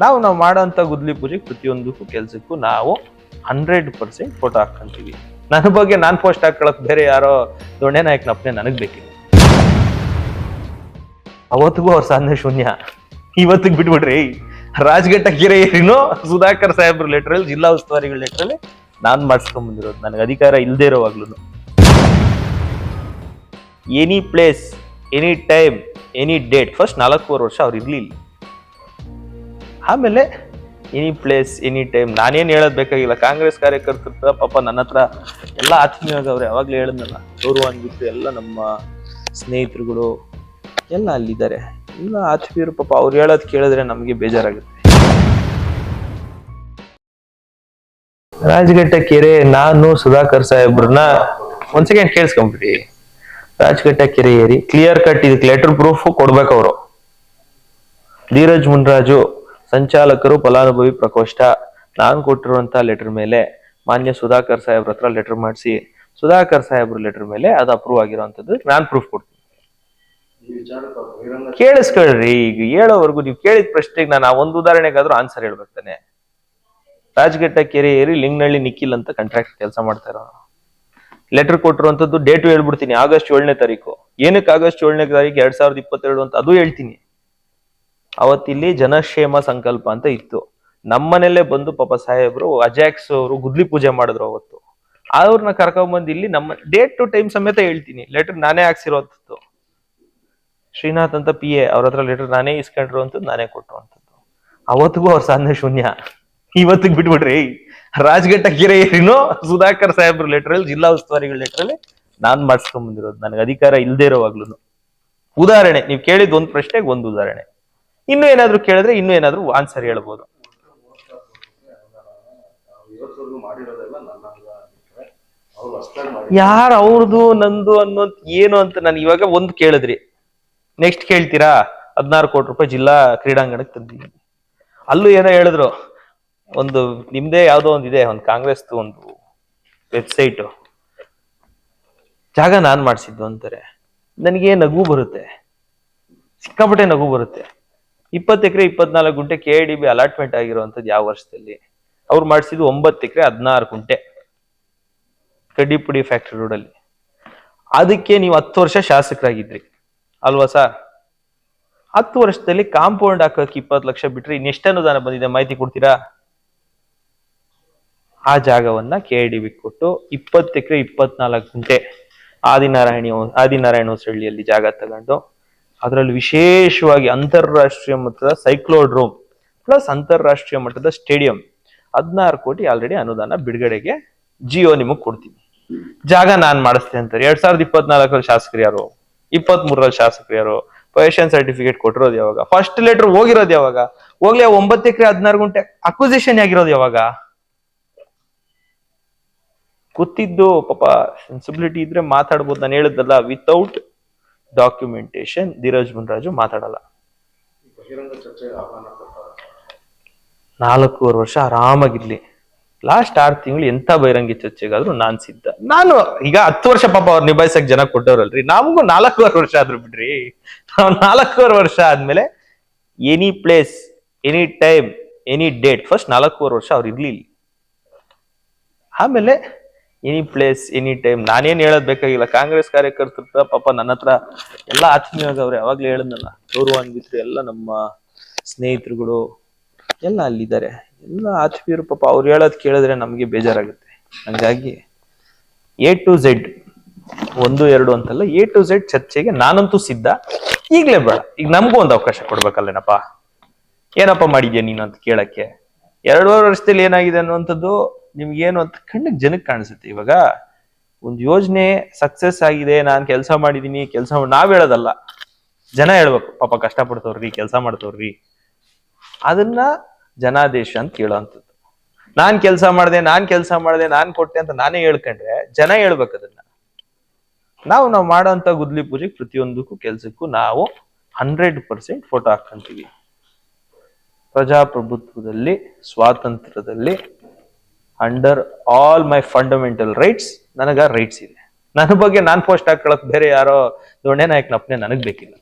ನಾವು ನಾವು ಮಾಡೋಂಥ ಗುದ್ಲಿ ಪೂಜೆಗೆ ಪ್ರತಿಯೊಂದಕ್ಕೂ ಕೆಲ್ಸಕ್ಕೂ ನಾವು ಹಂಡ್ರೆಡ್ ಪರ್ಸೆಂಟ್ ಫೋಟೋ ಹಾಕೊಂತೀವಿ ನನ್ನ ಬಗ್ಗೆ ನಾನು ಪೋಸ್ಟ್ ಹಾಕೊಳಕ್ ಬೇರೆ ಯಾರೋ ದೊಣ್ಣೆ ನಾಯಕನಪ್ಪನೆ ನನಗೆ ಬೇಕಿಲ್ಲ. ಅವತ್ತಿಗೂ ಅವ್ರ ಸಾಧನೆ ಶೂನ್ಯ. ಇವತ್ತಿಗೆ ಬಿಟ್ಬಿಡ್ರಿ. ರಾಜಘಟ್ಟ ಕಿರೆಯರಿನೋ ಸುಧಾಕರ್ ಸಾಹೇಬ್ರ ಲೆಟ್ರಲ್ಲಿ ಜಿಲ್ಲಾ ಉಸ್ತುವಾರಿಗಳ ಲೆಟ್ರಲ್ಲಿ ನಾನು ಮಾಡಿಸ್ಕೊಂಡ್ ಬಂದಿರೋದು. ನನಗೆ ಅಧಿಕಾರ ಇಲ್ಲದೆ ಇರೋವಾಗ್ಲೂ. Any place any time any date first ನಾಲ್ಕೂವರೆ ವರ್ಷ ಅವ್ರು ಇರ್ಲಿಲ್ಲ. ಆಮೇಲೆ ಎನಿ ಪ್ಲೇಸ್ ಎನಿ ಟೈಮ್ ನಾನೇನು ಹೇಳೋದು ಬೇಕಾಗಿಲ್ಲ. ಕಾಂಗ್ರೆಸ್ ಕಾರ್ಯಕರ್ತರ ಪಾಪ ನನ್ನ ಹತ್ರ ಎಲ್ಲ ಆತ್ಮೀಯವಾಗಿ ಅವ್ರು ಯಾವಾಗಲೂ ಹೇಳಿದ್ನಲ್ಲ ಗೌರವ ಅಂದ್ಬಿಟ್ಟು ಎಲ್ಲ ನಮ್ಮ ಸ್ನೇಹಿತರುಗಳು ಎಲ್ಲ ಅಲ್ಲಿದ್ದಾರೆ. ಎಲ್ಲ ಆತ್ಮೀಯರು ಪಾಪ ಅವ್ರು ಹೇಳೋದು ಕೇಳಿದ್ರೆ ನಮಗೆ ಬೇಜಾರಾಗುತ್ತೆ. ರಾಜಘಟ್ಟ ಕೆರೆ, ನಾನು ಸುಧಾಕರ್ ಸಾಹೇಬ್ರನ್ನ ಒಂದ್ ಸೆಕೆಂಡ್ ಕೇಳಿಸ್ಕೊಂಬಿಡಿ. ರಾಜಘಟ್ಟ ಕೆರೆ ಏರಿ ಕ್ಲಿಯರ್ ಕಟ್ ಇದಕ್ಕೆ ಲೆಟರ್ ಪ್ರೂಫ್ ಕೊಡ್ಬೇಕು ಅವರು. ಧೀರಜ್ ಮುನ್ರಾಜು ಸಂಚಾಲಕರು ಫಲಾನುಭವಿ ಪ್ರಕೋಷ್ಠ. ನಾನು ಕೊಟ್ಟಿರುವಂತ ಲೆಟರ್ ಮೇಲೆ ಮಾನ್ಯ ಸುಧಾಕರ್ ಸಾಹೇಬ್ರ ಹತ್ರ ಲೆಟರ್ ಮಾಡಿಸಿ, ಸುಧಾಕರ್ ಸಾಹೇಬ್ರ ಲೆಟರ್ ಮೇಲೆ ಅದು ಅಪ್ರೂವ್ ಆಗಿರುವಂತದ್ದು. ನಾನು ಪ್ರೂಫ್ ಕೊಡ್ತೀನಿ. ಕೇಳಿಸ್ಕೊಳ್ರಿ, ಈಗ ಹೇಳೋವರೆಗೂ ನೀವು ಕೇಳಿದ ಪ್ರಶ್ನೆಗೆ ನಾನು ಒಂದು ಉದಾಹರಣೆಗಾದ್ರೂ ಆನ್ಸರ್ ಹೇಳ್ಬೇಕಾನೆ ರಾಜಘಟ್ಟ ಕೆರೆ ಏರಿ ಲಿಂಗ್ನಳ್ಳಿ ನಿಖಿಲ್ ಅಂತ ಕಾಂಟ್ರಾಕ್ಟ್ ಕೆಲಸ ಮಾಡ್ತಾ ಲೆಟರ್ ಕೊಟ್ಟಿರುವಂತದ್ದು ಡೇಟು ಹೇಳ್ಬಿಡ್ತೀನಿ, ಆಗಸ್ಟ್ ಏಳನೇ ತಾರೀಕು. ಏನಕ್ಕೆ ಆಗಸ್ಟ್ ಏಳನೇ ತಾರೀಕು? ಎರಡ್ ಸಾವಿರದ ಇಪ್ಪತ್ತೆರಡು ಅಂತ ಅದು ಹೇಳ್ತೀನಿ. ಅವತ್ತಿಲ್ಲಿ ಜನಕ್ಷೇಮ ಸಂಕಲ್ಪ ಅಂತ ಇತ್ತು. ನಮ್ಮನೆಲ್ಲೇ ಬಂದು ಪಾಪ ಸಾಹೇಬ್ರು ಅಜಾಕ್ಸ್ ಅವರು ಗುದ್ಲಿ ಪೂಜೆ ಮಾಡಿದ್ರು ಅವತ್ತು. ಅವ್ರನ್ನ ಕರ್ಕೊಂಡ್ಬಂದು ಇಲ್ಲಿ ನಮ್ಮ ಡೇಟ್ ಟು ಟೈಮ್ ಸಮೇತ ಹೇಳ್ತೀನಿ. ಲೆಟರ್ ನಾನೇ ಹಾಕ್ಸಿರೋಂಥದ್ದು ಶ್ರೀನಾಥ್ ಅಂತ ಪಿ ಎ ಅವ್ರ ಹತ್ರ ಲೆಟರ್ ನಾನೇ ಇಸ್ಕೊಂಡಿರುವಂಥದ್ದು ನಾನೇ ಕೊಟ್ಟಿರುವಂಥದ್ದು ಅವತ್ತಿಗೂ ಅವ್ರ ಸಾಧನೆ ಶೂನ್ಯ. ಇವತ್ತಿಗೆ ಬಿಟ್ಬಿಡ್ರಿ. ರಾಜಘಟ್ಟ ಕಿರೆಯರಿನೋ ಸುಧಾಕರ್ ಸಾಹೇಬ್ರ ಲೆಟ್ರಲ್ಲಿ ಜಿಲ್ಲಾ ಉಸ್ತುವಾರಿಗಳ ಲೆಟರ್ ಅಲ್ಲಿ ನಾನ್ ಮಾಡಿಸ್ಕೊಂಡ್ ಬಂದಿರೋದು ನನಗೆ ಅಧಿಕಾರ ಇಲ್ದೇ ಇರೋವಾಗ್ಲೂ ಉದಾಹರಣೆ, ನೀವು ಕೇಳಿದ ಒಂದ್ ಪ್ರಶ್ನೆಗೆ ಒಂದು ಉದಾಹರಣೆ. ಇನ್ನು ಏನಾದ್ರೂ ಕೇಳಿದ್ರೆ ಇನ್ನು ಏನಾದ್ರೂ ಆನ್ಸರ್ ಹೇಳ್ಬೋದು. ಯಾರು ಅವ್ರದ್ದು ನಂದು ಅನ್ನೋದ್ ಏನು ಅಂತ ನಾನು ಇವಾಗ ಒಂದ್ ಕೇಳಿದ್ರಿ. ನೆಕ್ಸ್ಟ್ ಕೇಳ್ತೀರಾ? ಹದಿನಾರು ಕೋಟಿ ರೂಪಾಯಿ ಜಿಲ್ಲಾ ಕ್ರೀಡಾಂಗಣಕ್ಕೆ ತಂದಿದ್ದೀನಿ. ಅಲ್ಲೂ ಏನೋ ಹೇಳಿದ್ರು. ಒಂದು ನಿಮ್ದೇ ಯಾವ್ದೋ ಒಂದಿದೆ ಒಂದು ಕಾಂಗ್ರೆಸ್ ಒಂದು ವೆಬ್ಸೈಟ್ ಜಾಗ ನಾನ್ ಮಾಡಿಸಿದ್ದು ಅಂತಾರೆ. ನನಗೆ ನಗು ಬರುತ್ತೆ. ಸಿಕ್ಕಾಪಟ್ಟೆ ನಗು ಬರುತ್ತೆ. ಇಪ್ಪತ್ತು ಎಕರೆ, ಇಪ್ಪತ್ನಾಲ್ಕು ಗುಂಟೆ ಕೆ ಡಿ ಬಿ ಅಲಾಟ್ಮೆಂಟ್ ಆಗಿರುವಂಥದ್ದು ಯಾವ ವರ್ಷದಲ್ಲಿ? ಅವ್ರು ಮಾಡಿಸಿದ್ದು ಒಂಬತ್ತು ಎಕರೆ, ಹದಿನಾರು ಗುಂಟೆ ಕಡ್ಡಿಪುಡಿ ಫ್ಯಾಕ್ಟ್ರಿ ರೋಡಲ್ಲಿ ಅದಕ್ಕೆ ನೀವು ಹತ್ತು ವರ್ಷ ಶಾಸಕರಾಗಿದ್ರಿ, ಅಲ್ವಾ ಸರ್? ಹತ್ತು ವರ್ಷದಲ್ಲಿ ಕಾಂಪೌಂಡ್ ಹಾಕೋಕೆ ಇಪ್ಪತ್ತು ಲಕ್ಷ ಬಿಟ್ರೆ ಇನ್ನೆಷ್ಟು ಅನುದಾನ ಬಂದಿದೆ ಮಾಹಿತಿ ಕೊಡ್ತೀರಾ? ಆ ಜಾಗವನ್ನ ಕೆ ಡಿ ಬಿ ಕೊಟ್ಟು ಇಪ್ಪತ್ತು ಎಕರೆ, ಇಪ್ಪತ್ನಾಲ್ಕು ಗುಂಟೆ ಆದಿನಾರಾಯಣಿ, ಆದಿನಾರಾಯಣ ಹೊಸಳ್ಳಿಯಲ್ಲಿ ಜಾಗ ತಗೊಂಡು ಅದರಲ್ಲಿ ವಿಶೇಷವಾಗಿ ಅಂತಾರಾಷ್ಟ್ರೀಯ ಮಟ್ಟದ ಸೈಕ್ಲೋಡ್ರೋಮ್ ಪ್ಲಸ್ ಅಂತಾರಾಷ್ಟ್ರೀಯ ಮಟ್ಟದ ಸ್ಟೇಡಿಯಂ. ಹದಿನಾರು ಕೋಟಿ ಆಲ್ರೆಡಿ ಅನುದಾನ ಬಿಡುಗಡೆಗೆ ಜಿಯೋ ನಿಮಗೆ ಕೊಡ್ತೀನಿ. ಜಾಗ ನಾನ್ ಮಾಡಿಸ್ತೇನೆ ಅಂತಾರೆ. ಎರಡ್ ಸಾವಿರದ ಇಪ್ಪತ್ನಾಲ್ಕರಲ್ಲಿ ಶಾಸಕರು ಯಾರು? ಇಪ್ಪತ್ತ್ ಮೂರರಲ್ಲಿ ಶಾಸಕರು ಯಾರು? ಪೊಸಿಷನ್ ಸರ್ಟಿಫಿಕೇಟ್ ಕೊಟ್ಟಿರೋದು ಯಾವಾಗ? ಫಸ್ಟ್ ಲೆಟರ್ ಹೋಗಿರೋದು ಯಾವಾಗ? ಹೋಗ್ಲೇ ಒಂಬತ್ತು ಎಕರೆ ಹದಿನಾರು ಗುಂಟೆ ಅಕ್ವಿಸಿಷನ್ ಆಗಿರೋದು ಯಾವಾಗ? ಗೊತ್ತಿದ್ದು ಪಾಪ ಸೆನ್ಸಿಬಿಲಿಟಿ ಇದ್ರೆ ಮಾತಾಡ್ಬೋದು. ನಾನು ಹೇಳಿದ್ದಲ್ಲ ವಿತೌಟ್ ಡಾಕ್ಯುಮೆಂಟೇಶನ್ ಧೀರಜ್ ಮುನ್ರಾಜು ಮಾತಾಡಲ್ಲ. ನಾಲ್ಕೂವರೆ ವರ್ಷ ಆರಾಮಾಗಿರ್ಲಿ. ಲಾಸ್ಟ್ ಆರು ತಿಂಗಳು ಎಂತ ಬಹಿರಂಗಿ ಚರ್ಚೆಗಾದ್ರೂ ನಾನ್ ಸಿದ್ಧ. ನಾನು ಈಗ ಹತ್ತು ವರ್ಷ ಪಾಪ ಅವ್ರು ನಿಭಾಯಿಸಕ್ ಜನ ಕೊಟ್ಟವ್ರಲ್ರಿ. ನಮಗೂ ನಾಲ್ಕೂವರೆ ವರ್ಷ ಆದ್ರು ಬಿಡ್ರಿ. ನಾವು ನಾಲ್ಕೂವರೆ ವರ್ಷ ಆದ್ಮೇಲೆ any place any time any date first ನಾಲ್ಕೂವರೆ ವರ್ಷ ಅವ್ರು ಇರ್ಲಿಲ್ಲ. ಆಮೇಲೆ ಎನಿ ಪ್ಲೇಸ್ ಎನಿ ಟೈಮ್ ನಾನೇನು ಹೇಳೋದ್ ಬೇಕಾಗಿಲ್ಲ. ಕಾಂಗ್ರೆಸ್ ಕಾರ್ಯಕರ್ತರ ಪಾಪ ನನ್ನ ಹತ್ರ ಎಲ್ಲ ಆತ್ಮೀಯವಾಗವ್ರೆ ಯಾವಾಗ್ಲೂ ಹೇಳಿದ್ನಲ್ಲ ಗೌರವ ಅಂದಿದ್ರು ಎಲ್ಲ ನಮ್ಮ ಸ್ನೇಹಿತರುಗಳು ಎಲ್ಲ ಅಲ್ಲಿದ್ದಾರೆ. ಎಲ್ಲ ಆತ್ಮೀಯರು ಪಾಪ ಅವ್ರು ಹೇಳೋದ್ ಕೇಳಿದ್ರೆ ನಮಗೆ ಬೇಜಾರಾಗುತ್ತೆ. ಹಂಗಾಗಿ ಎ ಟು ಝೆಡ್ ಒಂದು, ಎರಡು ಅಂತಲ್ಲ ಎ ಟು ಝೆಡ್ ಚರ್ಚೆಗೆ ನಾನಂತೂ ಸಿದ್ಧ. ಈಗಲೇ ಬೇಡ. ಈಗ ನಮಗೂ ಒಂದು ಅವಕಾಶ ಕೊಡ್ಬೇಕಲ್ಲೇನಪ್ಪ? ಏನಪ್ಪ ಮಾಡಿದ್ಯಾ ನೀನು ಅಂತ ಕೇಳಕ್ಕೆ? ಎರಡೂವರೆ ವರ್ಷದಲ್ಲಿ ಏನಾಗಿದೆ ಅನ್ನುವಂಥದ್ದು ನಿಮ್ಗೇನು ಅಂತ ಕಣ್ಣಿಗೆ ಜನಕ್ಕೆ ಕಾಣಿಸುತ್ತೆ. ಇವಾಗ ಒಂದು ಯೋಜನೆ ಸಕ್ಸಸ್ ಆಗಿದೆ, ನಾನು ಕೆಲಸ ಮಾಡಿದ್ದೀನಿ ಕೆಲಸ ನಾವು ಹೇಳೋದಲ್ಲ. ಜನ ಹೇಳ್ಬೇಕು, ಪಾಪ ಕಷ್ಟಪಡ್ತವ್ರಿ, ಕೆಲಸ ಮಾಡ್ತವ್ರಿ. ಅದನ್ನ ಜನಾದೇಶ ಅಂತ ಕೇಳೋವಂಥದ್ದು ನಾನ್ ಕೆಲಸ ಮಾಡಿದೆ, ನಾನ್ ಕೆಲಸ ಮಾಡಿದೆ, ನಾನ್ ಕೊಟ್ಟೆ ಅಂತ ನಾನೇ ಹೇಳ್ಕೊಂಡ್ರೆ ಜನ ಹೇಳ್ಬೇಕು ಅದನ್ನ. ನಾವು ನಾವು ಮಾಡೋಂಥ ಗುದ್ಲಿ ಪೂಜೆಗೆ ಪ್ರತಿಯೊಂದಕ್ಕೂ, ಕೆಲಸಕ್ಕೂ ನಾವು ಹಂಡ್ರೆಡ್ ಪರ್ಸೆಂಟ್ ಫೋಟೋ ಹಾಕೊಂತೀವಿ ಪ್ರಜಾಪ್ರಭುತ್ವದಲ್ಲಿ, ಸ್ವಾತಂತ್ರ್ಯದಲ್ಲಿ under all my fundamental rights ನನಗ ರೈಟ್ಸ್ ಇದೆ. ನನ್ನ ಬಗ್ಗೆ ನಾನು ಪೋಸ್ಟ್ ಹಾಕೊಳಕ್ ಬೇರೆ ಯಾರೋ ದೊಣ್ಣೆ ನಾಯಕನಪ್ಪನೆ ನನಗೆ ಬೇಕಿಲ್ಲ.